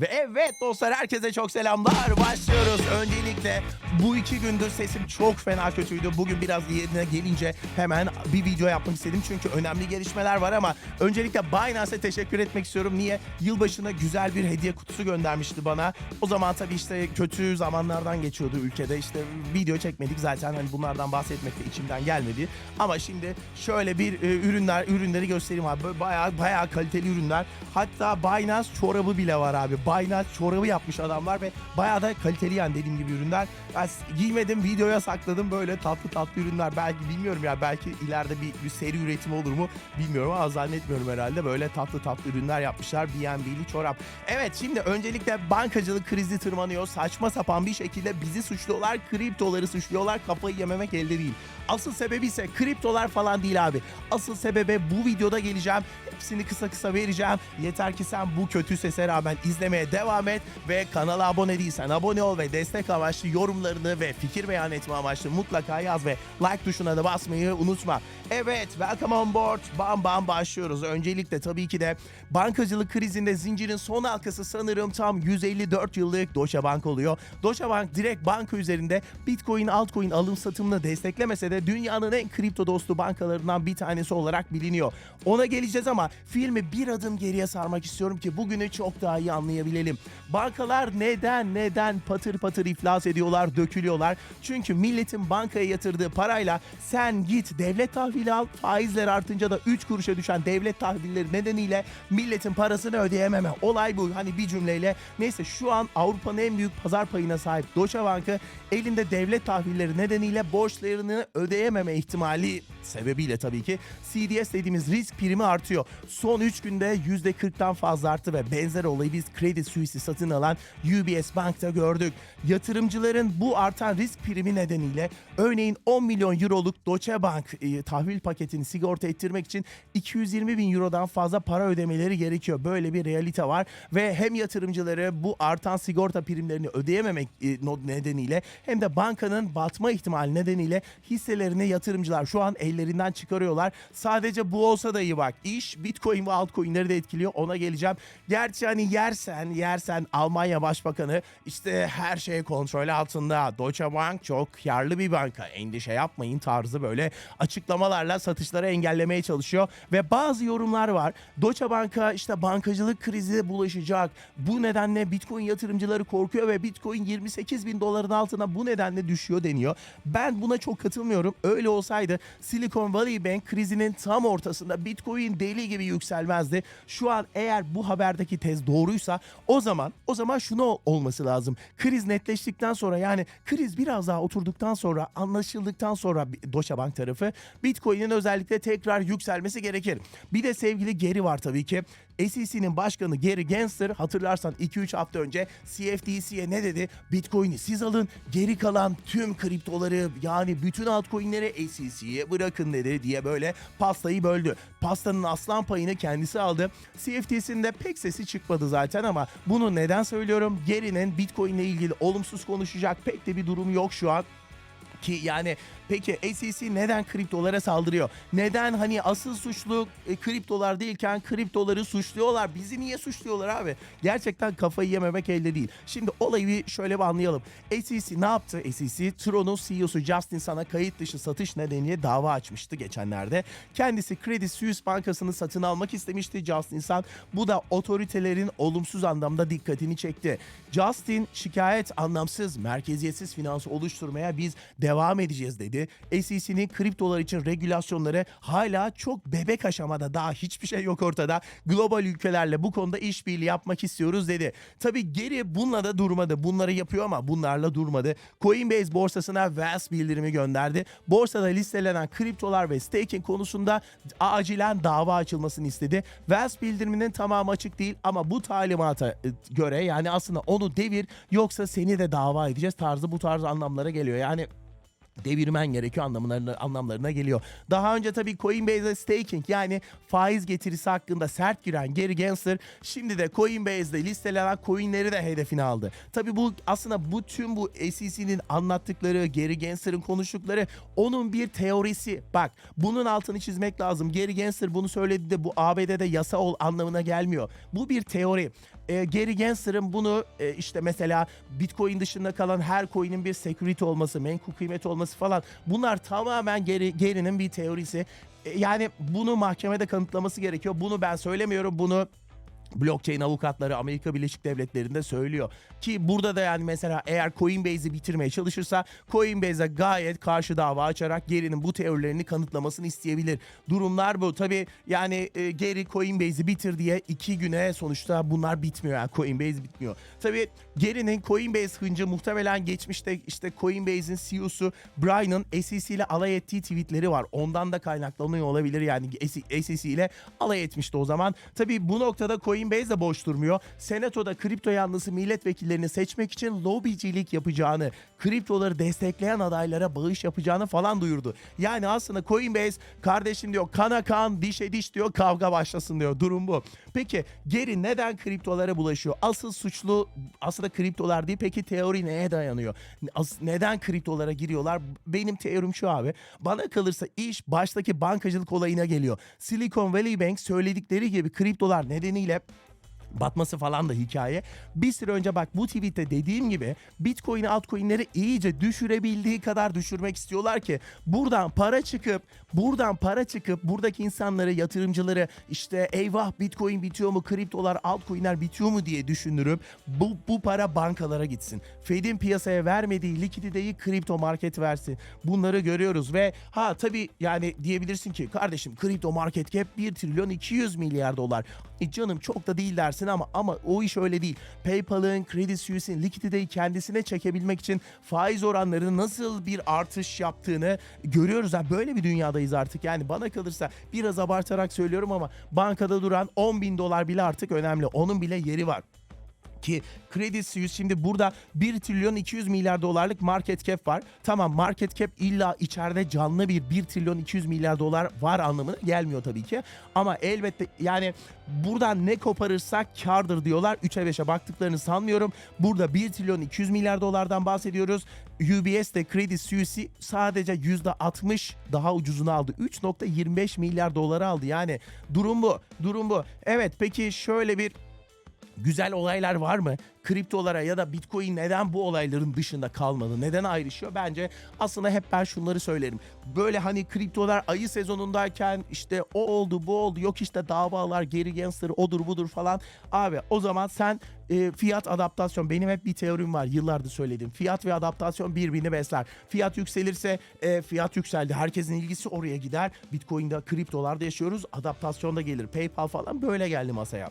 Ve evet dostlar herkese çok selamlar. Başlıyoruz. Öncelikle bu iki gündür sesim çok fena kötüydü. Bugün biraz yerine gelince hemen bir video yapmak istedim. Çünkü önemli gelişmeler var ama öncelikle Binance'e teşekkür etmek istiyorum. Niye? Yılbaşına güzel bir hediye kutusu göndermişti bana. O zaman tabii işte kötü zamanlardan geçiyordu ülkede. İşte video çekmedik zaten hani bunlardan bahsetmek de içimden gelmedi. Ama şimdi şöyle bir e, ürünler ürünleri göstereyim abi. Bayağı bayağı kaliteli ürünler. Hatta Binance çorabı bile var abi. Binance çorabı yapmış adamlar ve bayağı da kaliteli yani dediğim gibi ürünler. Ben giymedim videoya sakladım böyle tatlı tatlı ürünler. Belki bilmiyorum ya belki ileride bir, bir seri üretimi olur mu bilmiyorum ama zannetmiyorum herhalde. Böyle tatlı tatlı ürünler yapmışlar. BNB'li çorap. Evet şimdi öncelikle bankacılık krizi tırmanıyor. Saçma sapan bir şekilde bizi suçluyorlar. Kriptoları suçluyorlar. Kafayı yememek elde değil. Asıl sebebi ise kriptolar falan değil abi. Asıl sebebe bu videoda geleceğim. Hepsini kısa kısa vereceğim. Yeter ki sen bu kötü sese rağmen izlemeye devam et ve kanala abone değilsen abone ol ve destek amaçlı yorumlarını ve fikir beyan etme amaçlı mutlaka yaz ve like tuşuna da basmayı unutma. Evet, welcome on board. Bam bam başlıyoruz. Öncelikle tabii ki de bankacılık krizinde zincirin son halkası sanırım tam 154 yıllık Deutsche Bank oluyor. Deutsche Bank direkt banka üzerinde Bitcoin, altcoin alım satımını desteklemese de dünyanın en kripto dostu bankalarından bir tanesi olarak biliniyor. Ona geleceğiz ama filmi bir adım geriye sarmak istiyorum ki bugünü çok daha iyi anlayabilelim. Bankalar neden neden patır patır iflas ediyorlar, dökülüyorlar? Çünkü milletin bankaya yatırdığı parayla sen git devlet tahvili al, faizler artınca da 3 kuruşa düşen devlet tahvilleri nedeniyle milletin parasını ödeyememe. Olay bu. Hani bir cümleyle. Neyse şu an Avrupa'nın en büyük pazar payına sahip Deutsche Bank'ı elinde devlet tahvilleri nedeniyle borçlarını ödeyememe ihtimali sebebiyle tabii ki CDS dediğimiz risk primi artıyor. Son 3 günde %40'tan fazla arttı ve benzer olayı biz Credit Suisse'i satın alan UBS Bank'ta gördük. Yatırımcıların bu artan risk primi nedeniyle örneğin 10 milyon euroluk Deutsche Bank e, tahvil paketini sigorta ettirmek için 220 bin eurodan fazla para ödemeleri gerekiyor. Böyle bir realite var ve hem yatırımcıları bu artan sigorta primlerini ödeyememek e, nedeniyle hem de bankanın batma ihtimali nedeniyle hisselerini yatırımcılar şu an ellerinden çıkarıyorlar. Sadece bu olsa da iyi bak. İş Bitcoin ve altcoin'leri de etkiliyor. Ona geleceğim. Gerçi hani yersen yersen Almanya Başbakanı işte her şey kontrol altında. Deutsche Bank çok karlı bir banka. Endişe yapmayın tarzı böyle açıklamalarla satışları engellemeye çalışıyor. Ve bazı yorumlar var. Deutsche Bank'a işte bankacılık krizi bulaşacak. Bu nedenle Bitcoin yatırımcıları korkuyor ve Bitcoin 28 bin doların altına bu nedenle düşüyor deniyor. Ben buna çok katılmıyorum. Öyle olsaydı Silicon Valley Bank krizinin tam ortasında Bitcoin deli gibi yükselmezdi. Şu an eğer bu haberdeki tez doğruysa o zaman o zaman şunu olması lazım. Kriz netleştikten sonra yani kriz biraz daha oturduktan sonra anlaşıldıktan sonra Deutsche Bank tarafı Bitcoin'in özellikle tekrar yükselmesi gerekir. Bir de sevgili Geri var tabii ki. SEC'nin başkanı Gary Gensler hatırlarsan 2-3 hafta önce CFTC'ye ne dedi? Bitcoin'i siz alın, geri kalan tüm kriptoları yani bütün altcoin'leri SEC'ye bırakın dedi diye böyle pastayı böldü. Pastanın aslan payını kendisi aldı. CFTC'nin de pek sesi çıkmadı zaten ama bunu neden söylüyorum? Gary'nin Bitcoin ile ilgili olumsuz konuşacak pek de bir durum yok şu an ki yani peki SEC neden kriptolara saldırıyor? Neden hani asıl suçlu e, kriptolar değilken kriptoları suçluyorlar? Bizi niye suçluyorlar abi? Gerçekten kafayı yememek elde değil. Şimdi olayı bir şöyle bir anlayalım. SEC ne yaptı? SEC Tron'un CEO'su Justin Sun'a kayıt dışı satış nedeniyle dava açmıştı geçenlerde. Kendisi Credit Suisse bankasını satın almak istemişti Justin Sun. Bu da otoritelerin olumsuz anlamda dikkatini çekti. Justin şikayet anlamsız, merkeziyetsiz finans oluşturmaya biz devam edeceğiz dedi. SEC'nin kriptolar için regülasyonları hala çok bebek aşamada daha hiçbir şey yok ortada. Global ülkelerle bu konuda işbirliği yapmak istiyoruz dedi. Tabi geri bununla da durmadı. Bunları yapıyor ama bunlarla durmadı. Coinbase borsasına VAS bildirimi gönderdi. Borsada listelenen kriptolar ve staking konusunda acilen dava açılmasını istedi. VAS bildiriminin tamamı açık değil ama bu talimata e, göre yani aslında onu devir yoksa seni de dava edeceğiz tarzı bu tarz anlamlara geliyor. Yani devirmen gerekiyor anlamlarına, anlamlarına geliyor. Daha önce tabii Coinbase'de staking yani faiz getirisi hakkında sert giren Gary Gensler şimdi de Coinbase'de listelenen coinleri de hedefine aldı. Tabii bu aslında bu tüm bu SEC'nin anlattıkları, Gary Gensler'ın konuştukları onun bir teorisi. Bak bunun altını çizmek lazım. Gary Gensler bunu söyledi de bu ABD'de yasa ol anlamına gelmiyor. Bu bir teori. E, Gary Gensler'ın bunu e, işte mesela Bitcoin dışında kalan her coin'in bir security olması, menkul kıymet olması falan bunlar tamamen Gary, Gary'nin bir teorisi. E, yani bunu mahkemede kanıtlaması gerekiyor. Bunu ben söylemiyorum. Bunu blockchain avukatları Amerika Birleşik Devletleri'nde söylüyor. Ki burada da yani mesela eğer Coinbase'i bitirmeye çalışırsa Coinbase'e gayet karşı dava açarak Gary'nin bu teorilerini kanıtlamasını isteyebilir. Durumlar bu. Tabi yani e, Gary Coinbase'i bitir diye iki güne sonuçta bunlar bitmiyor. Yani Coinbase bitmiyor. Tabi Gary'nin Coinbase hıncı muhtemelen geçmişte işte Coinbase'in CEO'su Brian'ın SEC ile alay ettiği tweetleri var. Ondan da kaynaklanıyor olabilir yani SEC ile alay etmişti o zaman. Tabi bu noktada Coinbase de boş durmuyor. Senatoda kripto yanlısı milletvekillerini seçmek için lobicilik yapacağını, kriptoları destekleyen adaylara bağış yapacağını falan duyurdu. Yani aslında Coinbase kardeşim diyor kana kan dişe diş diyor kavga başlasın diyor. Durum bu. Peki geri neden kriptolara bulaşıyor? Asıl suçlu aslında kriptolar değil. Peki teori neye dayanıyor? As- neden kriptolara giriyorlar? Benim teorim şu abi. Bana kalırsa iş baştaki bankacılık olayına geliyor. Silicon Valley Bank söyledikleri gibi kriptolar nedeniyle batması falan da hikaye. Bir süre önce bak bu tweette dediğim gibi Bitcoin altcoin'leri iyice düşürebildiği kadar düşürmek istiyorlar ki buradan para çıkıp buradan para çıkıp buradaki insanları yatırımcıları işte eyvah Bitcoin bitiyor mu kriptolar altcoin'ler bitiyor mu diye düşünürüp bu, bu para bankalara gitsin. Fed'in piyasaya vermediği likiditeyi kripto market versin. Bunları görüyoruz ve ha tabii yani diyebilirsin ki kardeşim kripto market cap 1 trilyon 200 milyar dolar. E canım çok da değil dersin ama ama o iş öyle değil. PayPal'ın, Credit Suisse'in likiditeyi kendisine çekebilmek için faiz oranlarının nasıl bir artış yaptığını görüyoruz. Yani böyle bir dünyadayız artık. Yani bana kalırsa biraz abartarak söylüyorum ama bankada duran 10 bin dolar bile artık önemli. Onun bile yeri var ki Credit Suisse şimdi burada 1 trilyon 200 milyar dolarlık market cap var. Tamam market cap illa içeride canlı bir 1 trilyon 200 milyar dolar var anlamına gelmiyor tabii ki. Ama elbette yani buradan ne koparırsak kardır diyorlar. 3'e 5'e baktıklarını sanmıyorum. Burada 1 trilyon 200 milyar dolardan bahsediyoruz. UBS de Credit Suisse'i sadece %60 daha ucuzunu aldı. 3.25 milyar doları aldı. Yani durum bu. Durum bu. Evet peki şöyle bir güzel olaylar var mı? Kriptolara ya da Bitcoin neden bu olayların dışında kalmadı? Neden ayrışıyor? Bence aslında hep ben şunları söylerim. Böyle hani kriptolar ayı sezonundayken işte o oldu bu oldu yok işte davalar geri Gensler odur budur falan. Abi o zaman sen e, fiyat adaptasyon benim hep bir teorim var yıllardır söyledim. Fiyat ve adaptasyon birbirini besler. Fiyat yükselirse e, fiyat yükseldi. Herkesin ilgisi oraya gider. Bitcoin'de kriptolarda yaşıyoruz. Adaptasyon da gelir. PayPal falan böyle geldi masaya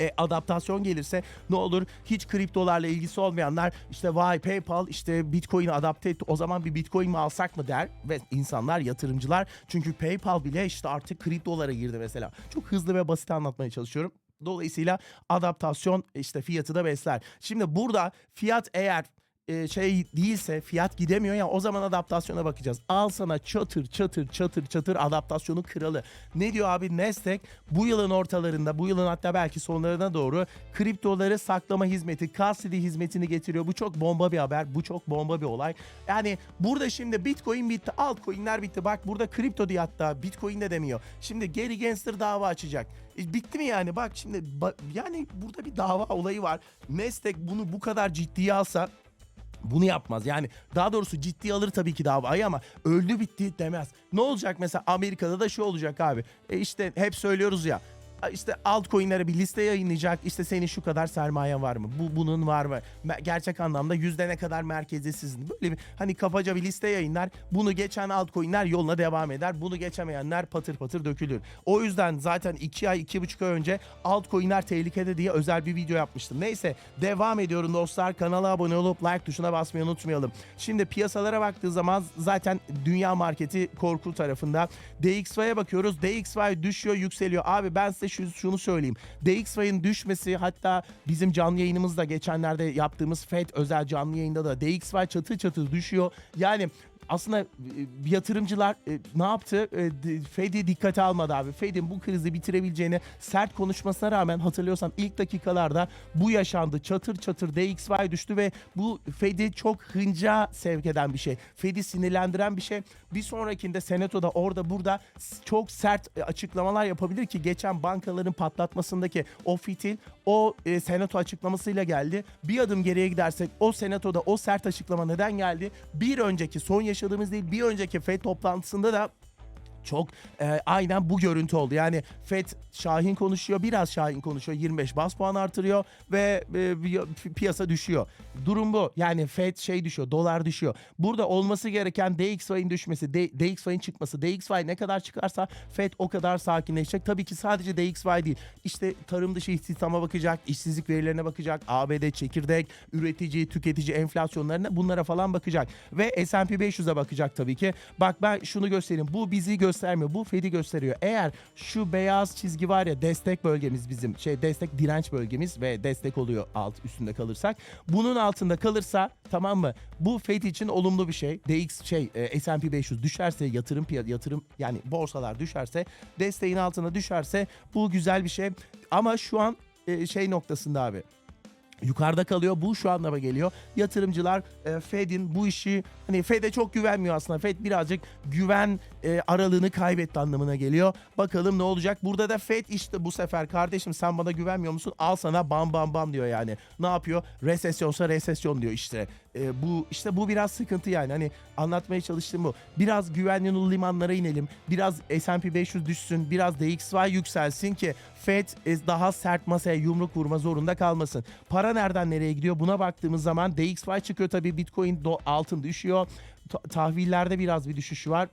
e, adaptasyon gelirse ne olur hiç kriptolarla ilgisi olmayanlar işte vay PayPal işte Bitcoin'i adapte etti o zaman bir Bitcoin mi alsak mı der ve insanlar yatırımcılar çünkü PayPal bile işte artık kriptolara girdi mesela. Çok hızlı ve basit anlatmaya çalışıyorum. Dolayısıyla adaptasyon işte fiyatı da besler. Şimdi burada fiyat eğer e, şey değilse fiyat gidemiyor ya o zaman adaptasyona bakacağız. Al sana çatır çatır çatır çatır adaptasyonu kralı. Ne diyor abi Nasdaq bu yılın ortalarında bu yılın hatta belki sonlarına doğru kriptoları saklama hizmeti custody hizmetini getiriyor. Bu çok bomba bir haber. Bu çok bomba bir olay. Yani burada şimdi Bitcoin bitti altcoin'ler bitti. Bak burada kripto diye hatta Bitcoin de demiyor. Şimdi Gary Gensler dava açacak. E, bitti mi yani? Bak şimdi yani burada bir dava olayı var. Nasdaq bunu bu kadar ciddiye alsa bunu yapmaz. Yani daha doğrusu ciddi alır tabii ki davayı ama öldü bitti demez. Ne olacak mesela Amerika'da da şu olacak abi. E işte hep söylüyoruz ya işte altcoin'lere bir liste yayınlayacak. İşte senin şu kadar sermayen var mı? Bu bunun var mı? Gerçek anlamda yüzde ne kadar merkezisizin. Böyle bir hani kafaca bir liste yayınlar. Bunu geçen altcoin'ler yoluna devam eder. Bunu geçemeyenler patır patır dökülür. O yüzden zaten 2 ay 2,5 ay önce altcoin'ler tehlikede diye özel bir video yapmıştım. Neyse devam ediyorum dostlar. Kanala abone olup like tuşuna basmayı unutmayalım. Şimdi piyasalara baktığı zaman zaten dünya marketi korku tarafında. DXY'ye bakıyoruz. DXY düşüyor yükseliyor. Abi ben size şu, şunu söyleyeyim. DXY'ın düşmesi hatta bizim canlı yayınımızda geçenlerde yaptığımız FED özel canlı yayında da DXY çatı çatı düşüyor. Yani aslında e, yatırımcılar e, ne yaptı? E, Fed'i dikkate almadı abi. Fed'in bu krizi bitirebileceğini sert konuşmasına rağmen hatırlıyorsan ilk dakikalarda bu yaşandı. Çatır çatır DXY düştü ve bu Fed'i çok hınca sevk eden bir şey. Fed'i sinirlendiren bir şey. Bir sonrakinde senatoda orada burada çok sert açıklamalar yapabilir ki geçen bankaların patlatmasındaki o fitil o e, senato açıklamasıyla geldi. Bir adım geriye gidersek o senatoda o sert açıklama neden geldi? Bir önceki son yaşadığımız değil bir önceki FED toplantısında da çok e, aynen bu görüntü oldu. Yani FED Şahin konuşuyor, biraz Şahin konuşuyor. 25 bas puan artırıyor ve e, pi- piyasa düşüyor. Durum bu. Yani FED şey düşüyor, dolar düşüyor. Burada olması gereken DXY'in düşmesi, DXY'in çıkması. DXY ne kadar çıkarsa FED o kadar sakinleşecek. Tabii ki sadece DXY değil. İşte tarım dışı istihdama bakacak, işsizlik verilerine bakacak, ABD çekirdek, üretici, tüketici enflasyonlarına bunlara falan bakacak. Ve S&P 500'e bakacak tabii ki. Bak ben şunu göstereyim. Bu bizi göstermiyor. Bu Fed'i gösteriyor. Eğer şu beyaz çizgi var ya destek bölgemiz bizim. Şey destek direnç bölgemiz ve destek oluyor alt üstünde kalırsak. Bunun altında kalırsa tamam mı? Bu Fed için olumlu bir şey. DX şey e, S&P 500 düşerse yatırım yatırım yani borsalar düşerse desteğin altına düşerse bu güzel bir şey. Ama şu an e, şey noktasında abi yukarıda kalıyor. Bu şu anlama geliyor. Yatırımcılar e, Fed'in bu işi hani Fed'e çok güvenmiyor aslında. Fed birazcık güven e, aralığını kaybetti anlamına geliyor. Bakalım ne olacak. Burada da Fed işte bu sefer kardeşim sen bana güvenmiyor musun? Al sana bam bam bam diyor yani. Ne yapıyor? Resesyonsa resesyon diyor işte. E, bu işte bu biraz sıkıntı yani. Hani anlatmaya çalıştığım bu. Biraz güvenli limanlara inelim. Biraz S&P 500 düşsün. Biraz DXY yükselsin ki Fed e, daha sert masaya yumruk vurma zorunda kalmasın. Para nereden nereye gidiyor? Buna baktığımız zaman DXY çıkıyor tabii Bitcoin altın düşüyor. Ta- tahvillerde biraz bir düşüş var.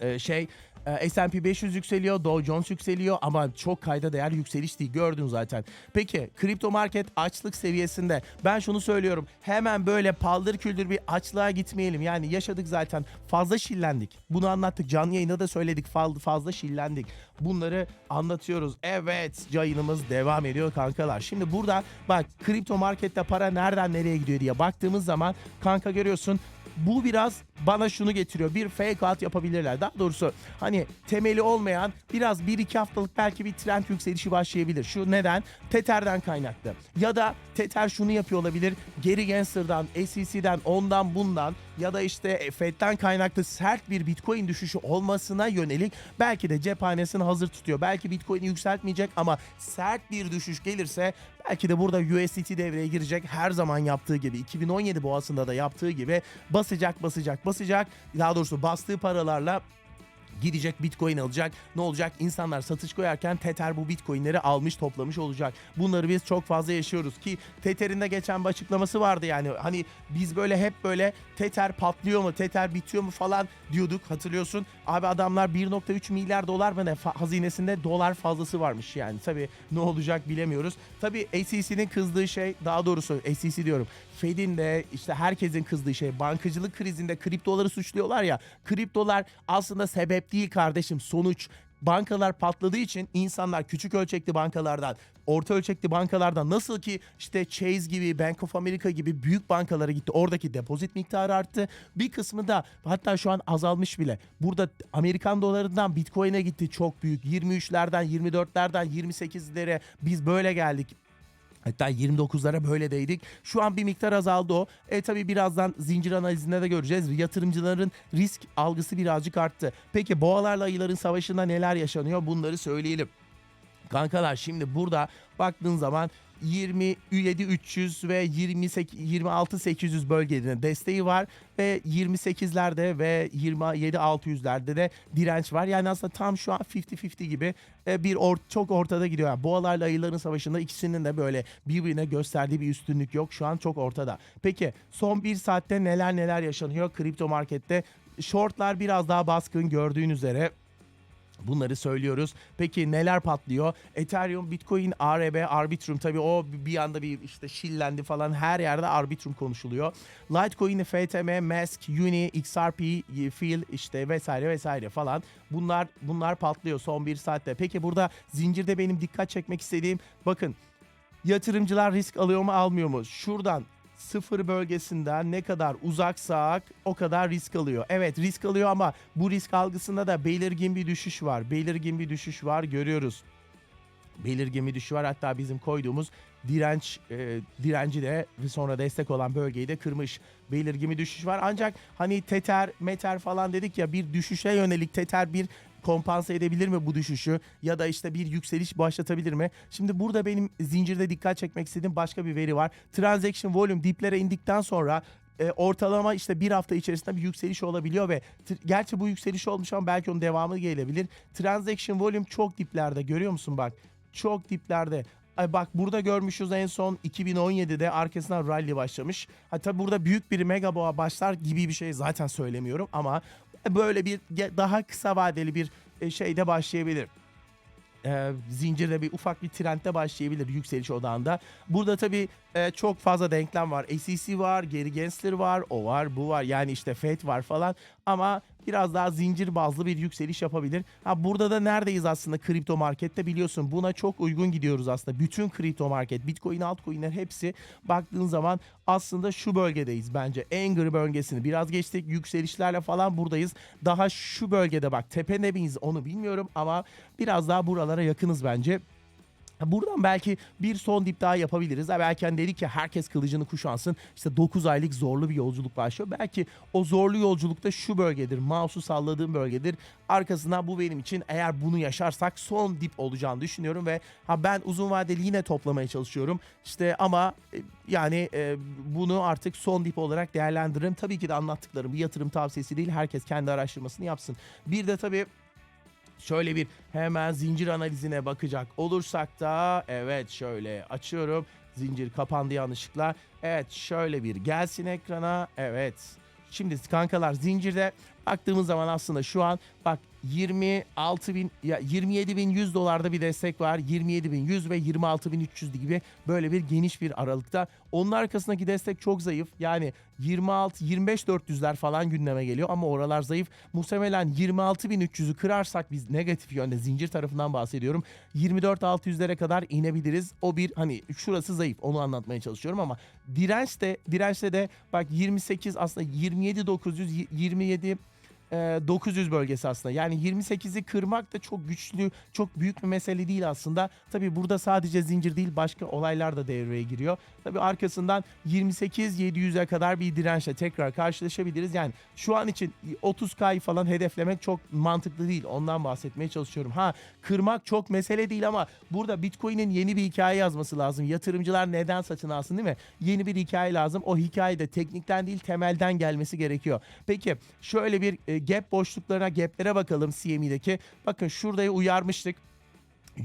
Ee, şey e, S&P 500 yükseliyor, Dow Jones yükseliyor ama çok kayda değer yükseliş değil gördün zaten. Peki kripto market açlık seviyesinde ben şunu söylüyorum hemen böyle paldır küldür bir açlığa gitmeyelim. Yani yaşadık zaten fazla şillendik. Bunu anlattık canlı yayında da söyledik fazla şillendik. Bunları anlatıyoruz. Evet yayınımız devam ediyor kankalar. Şimdi burada bak kripto markette para nereden nereye gidiyor diye baktığımız zaman kanka görüyorsun bu biraz bana şunu getiriyor. Bir fake out yapabilirler. Daha doğrusu hani temeli olmayan biraz 1-2 haftalık belki bir trend yükselişi başlayabilir. Şu neden? Tether'den kaynaklı. Ya da Tether şunu yapıyor olabilir. Gary Gensler'dan, SEC'den, ondan bundan ya da işte Fed'den kaynaklı sert bir Bitcoin düşüşü olmasına yönelik belki de cephanesini hazır tutuyor. Belki Bitcoin'i yükseltmeyecek ama sert bir düşüş gelirse belki de burada USDT devreye girecek. Her zaman yaptığı gibi 2017 boğasında da yaptığı gibi basacak basacak basacak. Daha doğrusu bastığı paralarla gidecek bitcoin alacak. Ne olacak? İnsanlar satış koyarken Tether bu bitcoinleri almış toplamış olacak. Bunları biz çok fazla yaşıyoruz ki Tether'in de geçen bir açıklaması vardı yani. Hani biz böyle hep böyle Tether patlıyor mu? Tether bitiyor mu falan diyorduk hatırlıyorsun. Abi adamlar 1.3 milyar dolar mı ne hazinesinde dolar fazlası varmış yani. Tabii ne olacak bilemiyoruz. Tabii SEC'nin kızdığı şey daha doğrusu SEC diyorum. Fed'in de işte herkesin kızdığı şey bankacılık krizinde kriptoları suçluyorlar ya. Kriptolar aslında sebep değil kardeşim sonuç. Bankalar patladığı için insanlar küçük ölçekli bankalardan, orta ölçekli bankalardan nasıl ki işte Chase gibi, Bank of America gibi büyük bankalara gitti. Oradaki depozit miktarı arttı. Bir kısmı da hatta şu an azalmış bile. Burada Amerikan dolarından Bitcoin'e gitti çok büyük. 23'lerden, 24'lerden 28'lere biz böyle geldik. Hatta 29'lara böyle değdik. Şu an bir miktar azaldı o. E tabi birazdan zincir analizinde de göreceğiz. Yatırımcıların risk algısı birazcık arttı. Peki boğalarla ayıların savaşında neler yaşanıyor bunları söyleyelim. Kankalar şimdi burada baktığın zaman 27 300 ve 28 26 800 bölgelerinde desteği var ve 28'lerde ve 27 600'lerde de direnç var. Yani aslında tam şu an 50-50 gibi e, bir or çok ortada gidiyor. Yani boğalarla ayıların savaşında ikisinin de böyle birbirine gösterdiği bir üstünlük yok. Şu an çok ortada. Peki son bir saatte neler neler yaşanıyor kripto markette? Shortlar biraz daha baskın gördüğün üzere. Bunları söylüyoruz. Peki neler patlıyor? Ethereum, Bitcoin, ARB, Arbitrum tabii o bir anda bir işte şillendi falan her yerde Arbitrum konuşuluyor. Litecoin, FTM, Mask, Uni, XRP, Fil işte vesaire vesaire falan. Bunlar bunlar patlıyor son bir saatte. Peki burada zincirde benim dikkat çekmek istediğim bakın yatırımcılar risk alıyor mu almıyor mu? Şuradan sıfır bölgesinden ne kadar uzaksak o kadar risk alıyor. Evet risk alıyor ama bu risk algısında da belirgin bir düşüş var. Belirgin bir düşüş var görüyoruz. Belirgin bir düşüş var hatta bizim koyduğumuz direnç e, direnci de ve sonra destek olan bölgeyi de kırmış. Belirgin bir düşüş var ancak hani teter meter falan dedik ya bir düşüşe yönelik teter bir kompanse edebilir mi bu düşüşü ya da işte bir yükseliş başlatabilir mi? Şimdi burada benim zincirde dikkat çekmek istediğim başka bir veri var. Transaction volume diplere indikten sonra e, ortalama işte bir hafta içerisinde bir yükseliş olabiliyor ve gerçi bu yükseliş olmuş ama belki onun devamı gelebilir. Transaction volume çok diplerde görüyor musun bak? Çok diplerde. Ay bak burada görmüşüz en son 2017'de arkasından rally başlamış. Hatta burada büyük bir mega boğa başlar gibi bir şey zaten söylemiyorum ama böyle bir daha kısa vadeli bir e, şeyde başlayabilir e, zincirde bir ufak bir trendde başlayabilir yükseliş odağında. Burada tabii e, çok fazla denklem var. SEC var, Gary Gensler var, o var, bu var. Yani işte FED var falan ama biraz daha zincir bazlı bir yükseliş yapabilir. Ha burada da neredeyiz aslında kripto markette biliyorsun. Buna çok uygun gidiyoruz aslında. Bütün kripto market, Bitcoin, altcoin'ler hepsi baktığın zaman aslında şu bölgedeyiz bence. Anger bölgesini biraz geçtik. Yükselişlerle falan buradayız. Daha şu bölgede bak tepede miyiz onu bilmiyorum ama biraz daha buralara yakınız bence. Buradan belki bir son dip daha yapabiliriz. Belki hani dedik ki herkes kılıcını kuşansın. İşte 9 aylık zorlu bir yolculuk başlıyor. Belki o zorlu yolculukta şu bölgedir. Mouse'u salladığım bölgedir. Arkasından bu benim için eğer bunu yaşarsak son dip olacağını düşünüyorum ve ha ben uzun vadeli yine toplamaya çalışıyorum. İşte ama e, yani e, bunu artık son dip olarak değerlendiririm. Tabii ki de anlattıklarım bir yatırım tavsiyesi değil. Herkes kendi araştırmasını yapsın. Bir de tabii Şöyle bir hemen zincir analizine bakacak olursak da evet şöyle açıyorum. Zincir kapandı yanlışlıkla. Evet şöyle bir gelsin ekrana. Evet. Şimdi kankalar zincirde baktığımız zaman aslında şu an bak 26 bin ya 27 bin 100 dolarda bir destek var. 27 bin 100 ve 26 bin 300 gibi böyle bir geniş bir aralıkta. Onun arkasındaki destek çok zayıf. Yani 26 25 400'ler falan gündeme geliyor ama oralar zayıf. Muhtemelen 26 bin 300'ü kırarsak biz negatif yönde zincir tarafından bahsediyorum. 24 600'lere kadar inebiliriz. O bir hani şurası zayıf. Onu anlatmaya çalışıyorum ama direnç de dirençte de bak 28 aslında 27 900 27 e, 900 bölgesi aslında. Yani 28'i kırmak da çok güçlü, çok büyük bir mesele değil aslında. Tabii burada sadece zincir değil başka olaylar da devreye giriyor. Tabii arkasından 28 700'e kadar bir dirençle tekrar karşılaşabiliriz. Yani şu an için 30K'yı falan hedeflemek çok mantıklı değil. Ondan bahsetmeye çalışıyorum. Ha kırmak çok mesele değil ama burada Bitcoin'in yeni bir hikaye yazması lazım. Yatırımcılar neden satın alsın değil mi? Yeni bir hikaye lazım. O hikaye de teknikten değil temelden gelmesi gerekiyor. Peki şöyle bir gap boşluklarına, gaplere bakalım CME'deki. Bakın şurada uyarmıştık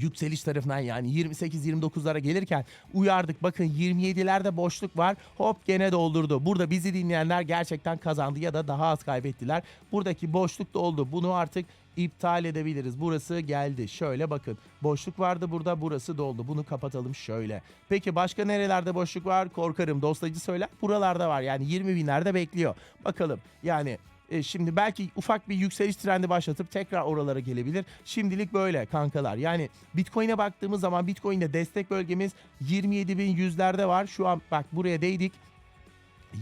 yükseliş tarafından yani 28-29'lara gelirken uyardık. Bakın 27'lerde boşluk var. Hop gene doldurdu. Burada bizi dinleyenler gerçekten kazandı ya da daha az kaybettiler. Buradaki boşluk da oldu. Bunu artık iptal edebiliriz. Burası geldi. Şöyle bakın. Boşluk vardı burada. Burası doldu. Bunu kapatalım şöyle. Peki başka nerelerde boşluk var? Korkarım dostacı söyler. Buralarda var. Yani 20 binlerde bekliyor. Bakalım. Yani e, şimdi belki ufak bir yükseliş trendi başlatıp tekrar oralara gelebilir. Şimdilik böyle kankalar. Yani Bitcoin'e baktığımız zaman Bitcoin'de destek bölgemiz 27.100'lerde var. Şu an bak buraya değdik.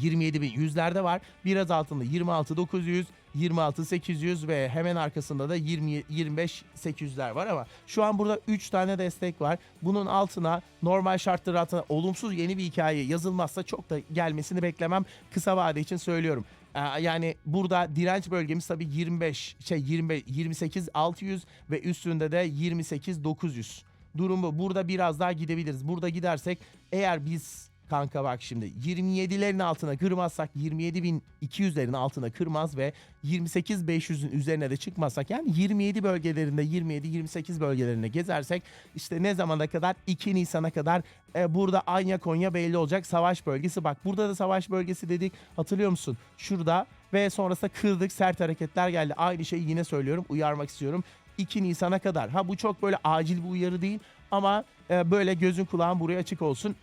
27 bin yüzlerde var. Biraz altında 26 900, 26 800 ve hemen arkasında da 20 25 800'ler var ama şu an burada 3 tane destek var. Bunun altına normal şartlar altında olumsuz yeni bir hikaye yazılmazsa çok da gelmesini beklemem. Kısa vade için söylüyorum. Ee, Yani burada direnç bölgemiz tabii 25 şey 25 28 600 ve üstünde de 28 900. Durum bu. Burada biraz daha gidebiliriz. Burada gidersek eğer biz Kanka bak şimdi 27'lerin altına kırmazsak 27.200'lerin altına kırmaz ve 28.500'ün üzerine de çıkmazsak yani 27 bölgelerinde 27-28 bölgelerinde gezersek işte ne zamana kadar 2 Nisan'a kadar e, burada Anya Konya belli olacak savaş bölgesi. Bak burada da savaş bölgesi dedik hatırlıyor musun? Şurada ve sonrasında kırdık sert hareketler geldi. Aynı şeyi yine söylüyorum uyarmak istiyorum. 2 Nisan'a kadar. Ha bu çok böyle acil bir uyarı değil ama e, böyle gözün kulağın buraya açık olsun.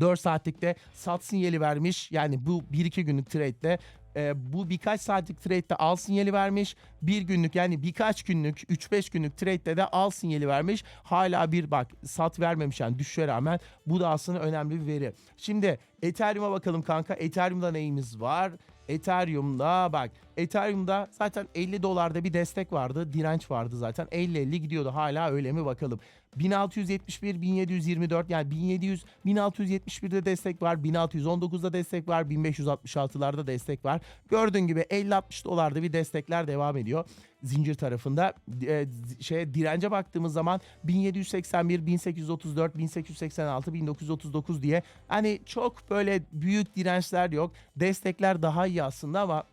4 saatlikte sat sinyali vermiş. Yani bu 1-2 günlük trade'de e, bu birkaç saatlik trade'de al sinyali vermiş. Bir günlük yani birkaç günlük 3-5 günlük trade'de de al sinyali vermiş. Hala bir bak sat vermemiş yani düşüşe rağmen bu da aslında önemli bir veri. Şimdi Ethereum'a bakalım kanka. Ethereum'da neyimiz var? Ethereum'da bak Ethereum'da zaten 50 dolarda bir destek vardı. Direnç vardı zaten. 50-50 gidiyordu. Hala öyle mi bakalım. 1671, 1724 yani 1700, 1671'de destek var. 1619'da destek var. 1566'larda destek var. Gördüğün gibi 50-60 dolarda bir destekler devam ediyor. Zincir tarafında e, şey dirence baktığımız zaman 1781, 1834, 1886, 1939 diye hani çok böyle büyük dirençler yok. Destekler daha iyi aslında ama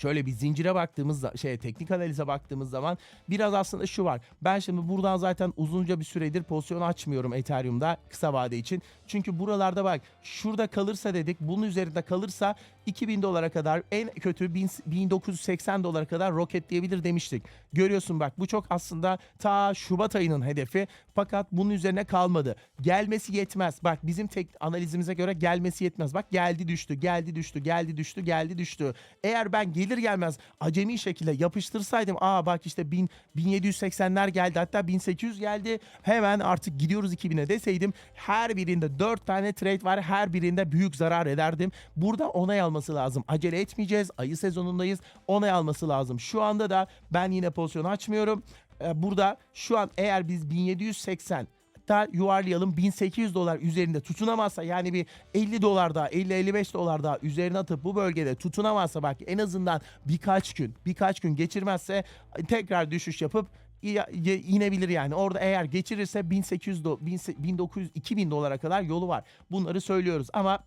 Şöyle bir zincire baktığımız şey teknik analize baktığımız zaman biraz aslında şu var. Ben şimdi buradan zaten uzunca bir süredir pozisyon açmıyorum Ethereum'da kısa vade için. Çünkü buralarda bak şurada kalırsa dedik bunun üzerinde kalırsa 2000 dolara kadar en kötü 1000 1980 dolara kadar roketleyebilir demiştik. Görüyorsun bak bu çok aslında ta Şubat ayının hedefi fakat bunun üzerine kalmadı. Gelmesi yetmez. Bak bizim tek analizimize göre gelmesi yetmez. Bak geldi düştü, geldi düştü, geldi düştü, geldi düştü. Eğer ben gelir gelmez acemi şekilde yapıştırsaydım aa bak işte 1000 1780'ler geldi hatta 1800 geldi. Hemen artık gidiyoruz 2000'e deseydim her birinde 4 tane trade var. Her birinde büyük zarar ederdim. Burada onay alması lazım. Acele etmeyeceğiz. Ayı sezonundayız. Onay alması lazım. Şu anda da ben yine pozisyon açmıyorum. Ee, Burada şu an eğer biz 1780 hatta yuvarlayalım 1800 dolar üzerinde tutunamazsa yani bir 50 dolar daha 50-55 dolar daha üzerine atıp bu bölgede tutunamazsa bak en azından birkaç gün birkaç gün geçirmezse tekrar düşüş yapıp inebilir yani. Orada eğer geçirirse 1800 do 1900 2000 dolara kadar yolu var. Bunları söylüyoruz ama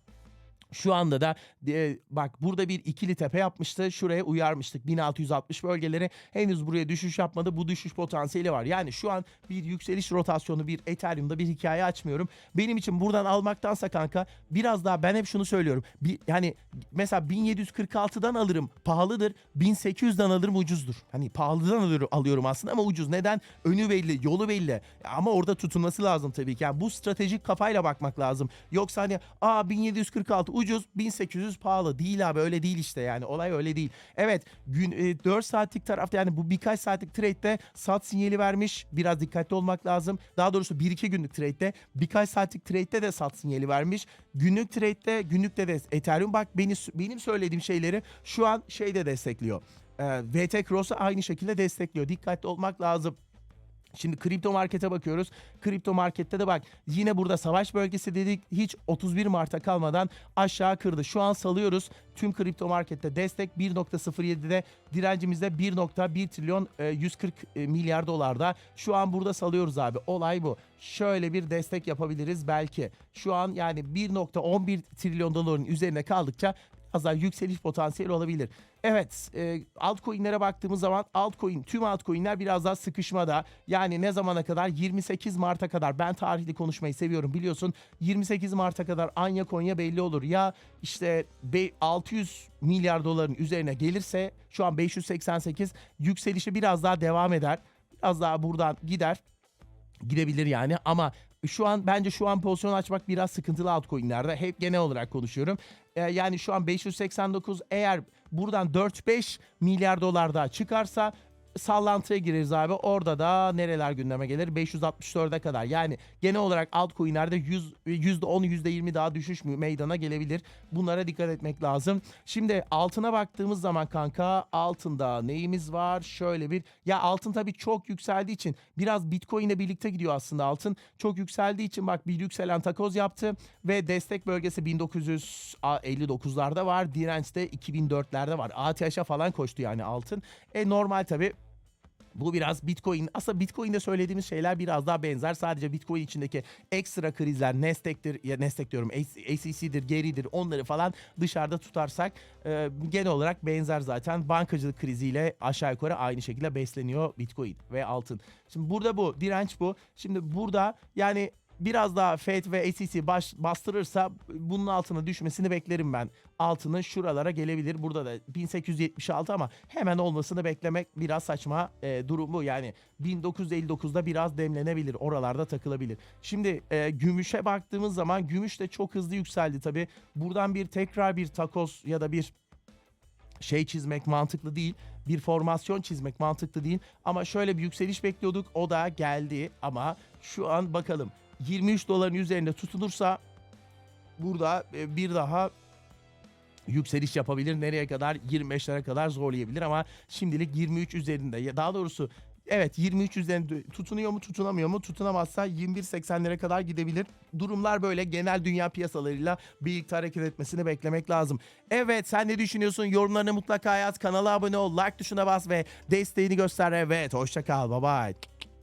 şu anda da e, bak burada bir ikili tepe yapmıştı. Şuraya uyarmıştık. 1660 bölgeleri henüz buraya düşüş yapmadı. Bu düşüş potansiyeli var. Yani şu an bir yükseliş rotasyonu bir Ethereum'da bir hikaye açmıyorum. Benim için buradan almaktansa kanka biraz daha ben hep şunu söylüyorum. Bir, yani mesela 1746'dan alırım pahalıdır. 1800'den alırım ucuzdur. Hani pahalıdan alıyorum, alıyorum aslında ama ucuz. Neden? Önü belli, yolu belli. Ama orada tutunması lazım tabii ki. Yani bu stratejik kafayla bakmak lazım. Yoksa hani aa 1746 ucuz 1800 pahalı değil abi öyle değil işte yani olay öyle değil. Evet gün e, 4 saatlik tarafta yani bu birkaç saatlik trade'de sat sinyali vermiş biraz dikkatli olmak lazım. Daha doğrusu 1-2 günlük trade'de birkaç saatlik trade'de de sat sinyali vermiş. Günlük trade'de günlükte de Ethereum bak beni, benim söylediğim şeyleri şu an şeyde destekliyor. Ee, VT Cross'u aynı şekilde destekliyor. Dikkatli olmak lazım. Şimdi kripto markete bakıyoruz. Kripto markette de bak yine burada savaş bölgesi dedik. Hiç 31 Mart'a kalmadan aşağı kırdı. Şu an salıyoruz. Tüm kripto markette destek 1.07'de direncimizde 1.1 trilyon e, 140 e, milyar dolarda. Şu an burada salıyoruz abi. Olay bu. Şöyle bir destek yapabiliriz belki. Şu an yani 1.11 trilyon doların üzerine kaldıkça biraz daha yükseliş potansiyeli olabilir. Evet e, altcoin'lere baktığımız zaman altcoin tüm altcoin'ler biraz daha sıkışmada. Yani ne zamana kadar 28 Mart'a kadar ben tarihli konuşmayı seviyorum biliyorsun. 28 Mart'a kadar Anya Konya belli olur. Ya işte be- 600 milyar doların üzerine gelirse şu an 588 yükselişi biraz daha devam eder. Biraz daha buradan gider gidebilir yani ama şu an bence şu an pozisyon açmak biraz sıkıntılı altcoin'lerde. Hep genel olarak konuşuyorum. Ee, yani şu an 589 eğer buradan 4-5 milyar dolar daha çıkarsa sallantıya gireriz abi. Orada da nereler gündeme gelir? 564'e kadar. Yani genel olarak altcoin'lerde 100 %10 %20 daha düşüş meydana gelebilir. Bunlara dikkat etmek lazım. Şimdi altına baktığımız zaman kanka altında neyimiz var? Şöyle bir ya altın tabii çok yükseldiği için biraz Bitcoin'le birlikte gidiyor aslında altın. Çok yükseldiği için bak bir yükselen takoz yaptı ve destek bölgesi 1959'larda var. Direnç de 2004'lerde var. ATH'a falan koştu yani altın. E normal tabii bu biraz Bitcoin. Aslında Bitcoin'de söylediğimiz şeyler biraz daha benzer. Sadece Bitcoin içindeki ekstra krizler Nasdaq'tir, ya Nasdaq diyorum, ACC'dir, geridir onları falan dışarıda tutarsak e, genel olarak benzer zaten. Bankacılık kriziyle aşağı yukarı aynı şekilde besleniyor Bitcoin ve altın. Şimdi burada bu, direnç bu. Şimdi burada yani biraz daha FED ve SEC baş, bastırırsa bunun altına düşmesini beklerim ben. Altını şuralara gelebilir. Burada da 1876 ama hemen olmasını beklemek biraz saçma e, durumu. Yani 1959'da biraz demlenebilir. Oralarda takılabilir. Şimdi e, gümüşe baktığımız zaman gümüş de çok hızlı yükseldi tabii. Buradan bir tekrar bir takoz ya da bir şey çizmek mantıklı değil. Bir formasyon çizmek mantıklı değil. Ama şöyle bir yükseliş bekliyorduk. O da geldi ama şu an bakalım 23 doların üzerinde tutunursa burada e, bir daha yükseliş yapabilir. Nereye kadar? 25'lere kadar zorlayabilir ama şimdilik 23 üzerinde. Daha doğrusu evet 23 üzerinde tutunuyor mu tutunamıyor mu? Tutunamazsa 21.80'lere kadar gidebilir. Durumlar böyle genel dünya piyasalarıyla birlikte hareket etmesini beklemek lazım. Evet sen ne düşünüyorsun? Yorumlarını mutlaka yaz. Kanala abone ol. Like tuşuna bas ve desteğini göster. Evet hoşça kal. Bye bye.